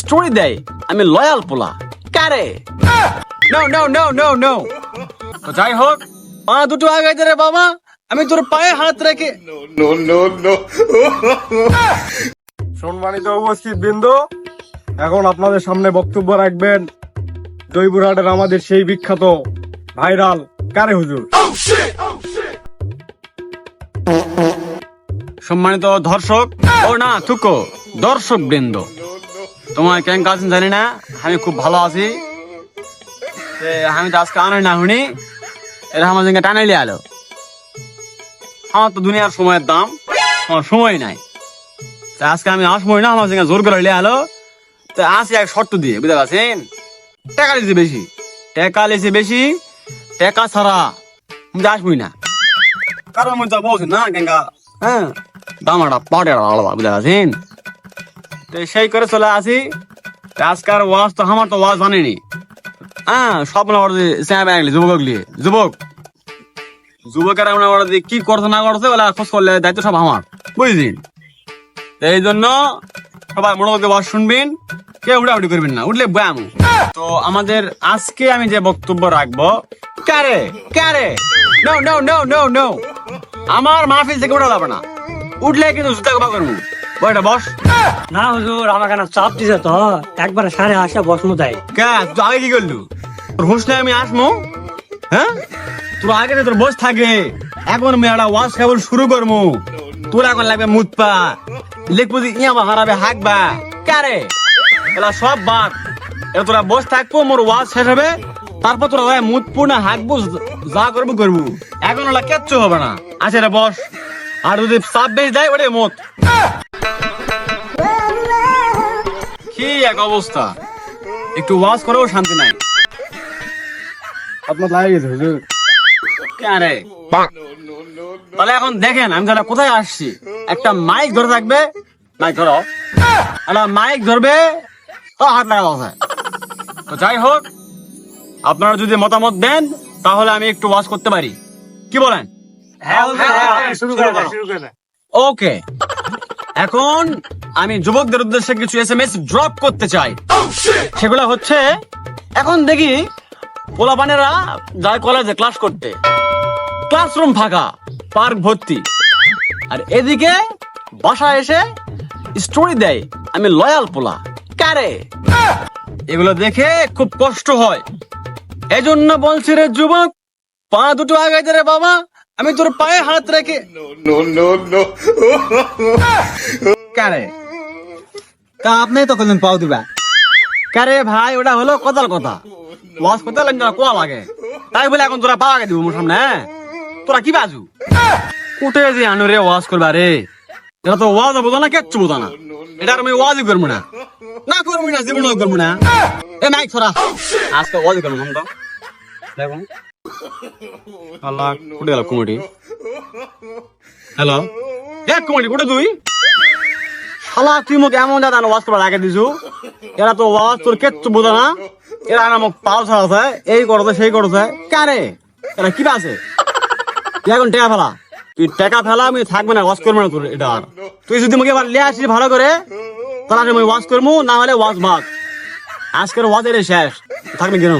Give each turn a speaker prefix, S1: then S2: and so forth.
S1: Story দেয় আমি loyal পোলা। কারে? No no no no no তো যাই হোক পা দুটো আগে দে রে বাবা আমি তোর পায়ে হাত রেখে
S2: no, no, no.
S3: সম্মানিত উপস্থিত বিন্দু এখন আপনাদের সামনে বক্তব্য রাখবেন জয়পুরহাটের আমাদের সেই বিখ্যাত ভাইরাল কারে হুজুর।
S1: সম্মানিত দর্শক ও না থুকো দর্শক বৃন্দ। তোমার কেন আছেন জানি না, আমি খুব ভালো আছি। আমি তো আজকে আনাই না শুনি এরা আমার সঙ্গে টানাইলে আলো। আমার তো দুনিয়ার সময়ের দাম, আমার সময় নাই। তা আজকে আমি আসব না, আমার সঙ্গে জোর করে আলো। তো আসি এক শর্ত দিয়ে, বুঝতে পারছেন? টাকা লিছে বেশি, টাকা লিছে বেশি, টাকা ছাড়া আমি আসবই না। কারণ আমি তো বলছি না গেঙ্গা হ্যাঁ? দামাটা পাড়ে আলাদা, বুঝতে পারছেন? তো সেই করে চলে আসি। আজকার ওয়াজ তো, আমার তো ওয়াজ জানেনি হ্যাঁ সব না আগলি যুবক লিয়ে। যুবক। মনে ওরা কি করছে, না করছে খোঁজ করলে দায়িত্ব সব আমার। এই জন্য সবাই মনোযোগ ওয়াজ শুনবেন। কে উড়াউড়ি করবেন না, উঠলে ব্যায়াম। তো আমাদের আজকে আমি যে বক্তব্য রাখব, কারে? কারে? No no no no no আমার মাহফিল থেকে উঠা যাবে না। উঠলে কিন্তু জুতা করব। বইটা বস।
S4: না হুজুর আমাকে না চাপ দিছে তো। একবারে সাড়ে আসা বসমু তাই।
S1: কে? তুই আগে কি করলু? হুঁশ নাই আমি আসব হ্যাঁ? তোর আগে তোর বস থাকে। এখন মেয়েরা ওয়াশ কেবল শুরু করব তোর এখন লাগবে মুতপা। লিখব যে ইয়া হারাবে হাঁকবা কারে এলা সব বাদ। এলা তোরা বস থাকব মোর ওয়াজ শেষ হবে। তারপর তোরা ভাই মুতপু না হাঁকবো যা করব করব। এখন ওলা কিচ্ছু হবে না। আচ্ছা রে বস। আর যদি চাপ বেশ দেয় ওরে মত। কি এক অবস্থা? একটু ওয়াজ করেও শান্তি নাই।
S3: আপনার লাগে গেছে হুজুর।
S1: আরে তাহলে এখন দেখেন আমি তাহলে কোথায় আসছি? একটা মাইক ধরে থাকবে। মাইক ধরো। একটা মাইক ধরবে। তো হাত লাগা আছে। তো যাই হোক আপনারা যদি মতামত দেন তাহলে আমি একটু ওয়াজ করতে পারি। কি বলেন?
S4: করে শুরু করে।
S1: ওকে। এখন আমি যুবকদের উদ্দেশ্যে কিছু এস এম এস ড্রপ করতে চাই। সেগুলো হচ্ছে এখন দেখি পোলাপানেরা যায় কলেজে ক্লাস করতে। ক্লাসরুম ফাঁকা পার্ক ভর্তি। আর এদিকে বাসায় এসে স্টোরি দেয় আমি লয়াল পোলা। কারে? এগুলো দেখে খুব কষ্ট হয়। এজন্য বলছি রে যুবক পা দুটো আগাইতে রে বাবা। আমি তোর পায়ে হাত রেখে. কারে? তা আপনি তো কোনদিন পাও দিবা। কারে ভাই ওটা হলো কথার কথা। ওয়াজ করতে লাগলে না কোয়া লাগে? তাই বলে এখন তোরা পাওয়া দিব মোর সামনে হ্যাঁ? তোরা কি বাজু? উঠে যে আনু রে ওয়াজ করবা রে। এটা তো ওয়াজ বোঝা না কিচ্ছু বোঝা না। এটা আমি ওয়াজই করব না। না করব না জীবনও করব না। এ মাইক ছড়া আজকে ওয়াজই করব তো। দেখুন। আল্লাহ কুটে গেল কুমুটি হ্যালো এ কুমুটি কুটে তুই শালা তুই মোক এমন জানা ওয়াজ করবার আগে দিছু এরা তো ওয়াজ তোর কিচ্ছু বোঝে না এরা মোক পাল ছাড়াছে এই করছে সেই করছে কারে এরা কি আছে তুই এখন টাকা ফেলা তুই টাকা ফেলা আমি থাকবে না ওয়াজ করব না তোর এটা আর তুই যদি মোক এবার লিয়ে আসিস ভালো করে তাহলে আমি ওয়াজ করব না হলে ওয়াজ ভাগ আজকের ওয়াজ এর শেষ থাকবে কেন